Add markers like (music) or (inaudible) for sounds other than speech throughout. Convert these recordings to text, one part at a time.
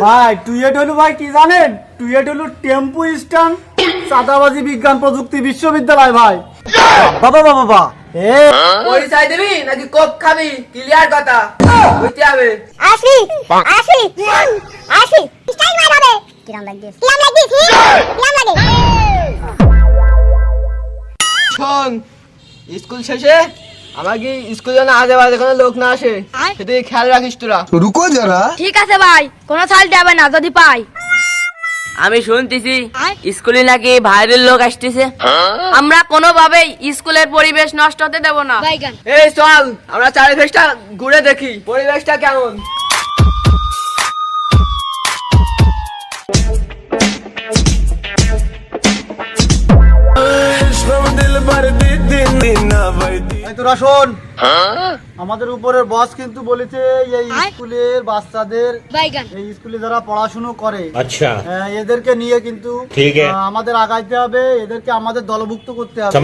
ভাই টুয়েট হলো ভাই কি জানেন? টুয়েট হলো টেম্পু স্ট্যান্ড চাঁদাবাজি বিজ্ঞান প্রযুক্তি বিশ্ববিদ্যালয় ভাই। বাবা বাবা বাবা। এ পরিচয় দিবি নাকি কোপ খাবি? ক্লিয়ার কথা। বুঝতে হবে। আসি আসি। আসি। স্টাইল মার কিরাম লাইক কিরাম লাইক কিরাম লাগে? শোন স্কুল শেষে স্কুল যেন আজে বাজে কোনো লোক না আসে খেয়াল রাখিস তোরা। রুকো যারা। ঠিক আছে ভাই কোনো যাবে না যদি পাই। আমি শুনতেছি স্কুলে নাকি ভাইরের লোক আসতেছে। হ্যাঁ? আমরা কোনো ভাবেই স্কুলের পরিবেশ নষ্ট হতে দেব না। এই চল আমরা চারিপাশটা ঘুরে দেখি পরিবেশটা কেমন? হ্যাঁ? আমাদের উপরের বস কিন্তু বলেছে এই স্কুলের বাচ্চাদের এই স্কুলে যারা পড়াশুনো করে আচ্ছা। এদেরকে নিয়ে কিন্তু আমাদের আগাইতে হবে এদেরকে আমাদের দলভুক্ত করতে হবে।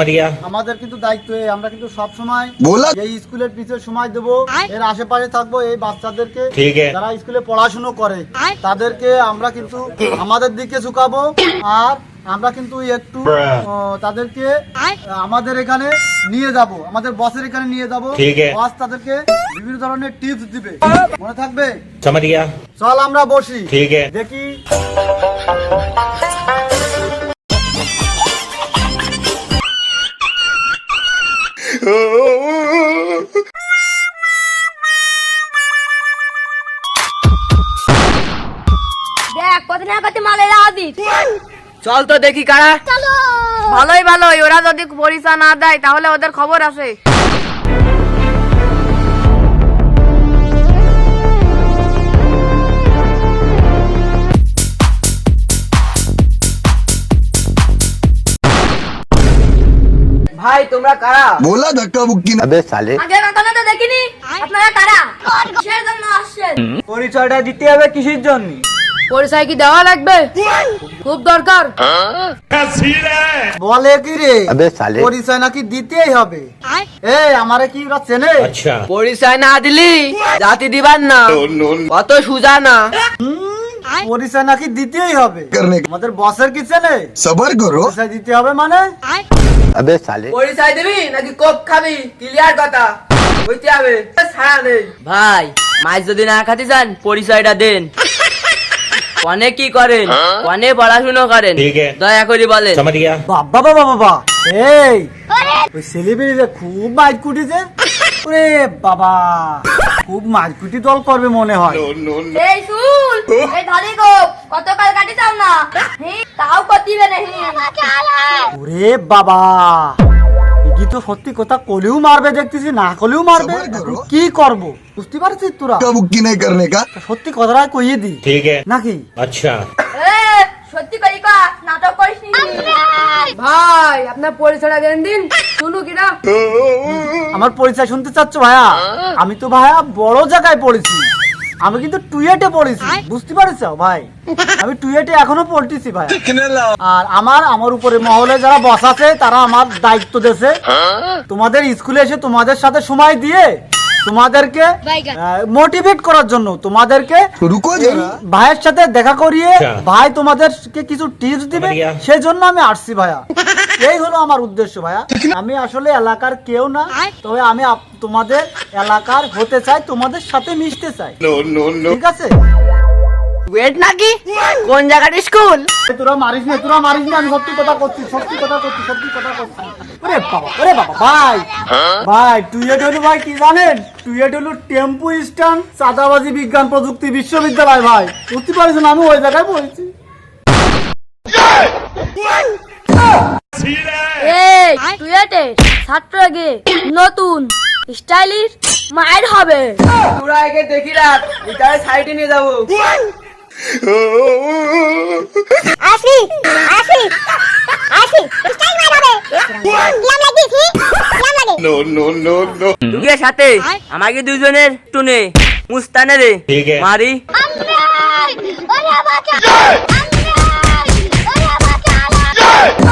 আমাদের কিন্তু দায়িত্ব আমরা কিন্তু সব সময় এই স্কুলের পিছনে সময় দেবো। এর আশেপাশে থাকব এই বাচ্চাদেরকে যারা স্কুলে পড়াশুনো করে তাদেরকে আমরা কিন্তু আমাদের দিকে ঝুঁকাবো। আর আমরা কিন্তু একটু তাদেরকে আমাদের এখানে নিয়ে যাব। আমাদের বসের এখানে নিয়ে যাব। বস তাদেরকে বিভিন্ন ধরনের টিপস দিবে। মনে থাকবে? চল আমরা বসি। দেখি। দেখ কত না কত মালেরা আদি চল তো দেখি কারা। ভালোই ভালোই ওরা যদি পরিচয় না দেয় তাহলে ওদের খবর আছে। ভাই তোমরা কারা? বলা ধাক্কা না সালে। আগে তো দেখিনি। আপনারা কারা? কিসের জন্য আসছেন? পরিচয়টা দিতে হবে কিসের জন্য? পরিচয় কি দেওয়া লাগবে? খুব দরকার। বলে কি রে? পরিচয় নাকি দিতেই হবে। এই আমারে কি ওরা চেনে? আচ্ছা। পরিচয় না দিলি জাতি দিবার না। অত সুজা না। পরিচয় নাকি দিতেই হবে। আমাদের বসের কি চেনে? সবার করো। দিতে হবে মানে? আবে সালে। পরিচয় দিবি নাকি কোপ খাবি? ক্লিয়ার কথা। হইতে হবে ভাই মাছ যদি না খাতে যান পরিচয়টা দেন। কনে কি করেন? কনে পড়াশুনো করেন? দয়া করে বলেন। বাবা বাবা বাবা। এই ওই সেলিব্রিটি খুব মাইক কুটিছে ওরে বাবা খুব মারকুটি দল করবে মনে হয়। এই শুন এই ধরে গো কতকাল কাটি চাও না তাও কতিবে নাহি ওরে বাবা। সত্যি কথা কলেও মারবে দেখতেছি না কলেও মারবে। কি করব? বুঝতে পারছিস তোরা? কি নাই করনে কা? সত্যি কথাটা কইয়ে দি। ঠিক আছে। নাকি? আচ্ছা। সত্যি কা? নাটক করিস ভাই আপনার পরিচয় দেন দিন। শুনু আমার পরিচয় শুনতে চাচ্ছ ভাইয়া? আমি তো ভাইয়া বড় জায়গায় পড়েছি। আমি কিন্তু টুয়েটে পড়েছি বুঝতে পারিস ভাই? (laughs) আমি টুয়েটে এখনও পড়তেছি ভাই। আর আমার আমার উপরে মহলে যারা বসাছে তারা আমার দায়িত্ব দেশে তোমাদের স্কুলে এসে তোমাদের সাথে সময় দিয়ে তোমাদেরকে মোটিভেট করার জন্য তোমাদেরকে ভাইয়ের সাথে দেখা করিয়ে আচ্ছা। ভাই তোমাদেরকে কিছু টিপস দিবে সেই জন্য আমি আসছি ভাইয়া। এই হলো আমার উদ্দেশ্য ভাইয়া। আমি আসলে এলাকার কেউ না তবে আমি তোমাদের এলাকার হতে চাই তোমাদের সাথে মিশতে চাই। ঠিক আছে? ওয়েট নাকি? কোন জায়গার স্কুল তোরা মারিস না তোরা মারিস না আমি সত্যি কথা করছি সত্যি কথা করছি সত্যি কথা করছি। ওরে বাবা ওরে বাবা ভাই। ভাই হলো ভাই কি জানেন? টুয়েট হলো টেম্পু স্ট্যান্ড চাঁদাবাজি বিজ্ঞান প্রযুক্তি বিশ্ববিদ্যালয় ভাই। বুঝতে পারছেন আমি ওই জায়গায় পড়েছি। এই তুই এটে ছাত্র গে নতুন স্টাইলিশ মায়ের হবে। তোরা একে দেখি রাত এটারে সাইডে নিয়ে যাব। আসি আসি আসি। স্টাইল মার কিরাম লাইক দিস কিরাম লাগে। দুগের সাথে আমাকে দুজনের টুনে মুস্তানে রে ঠিক আছে। মারি। ওরে বাবা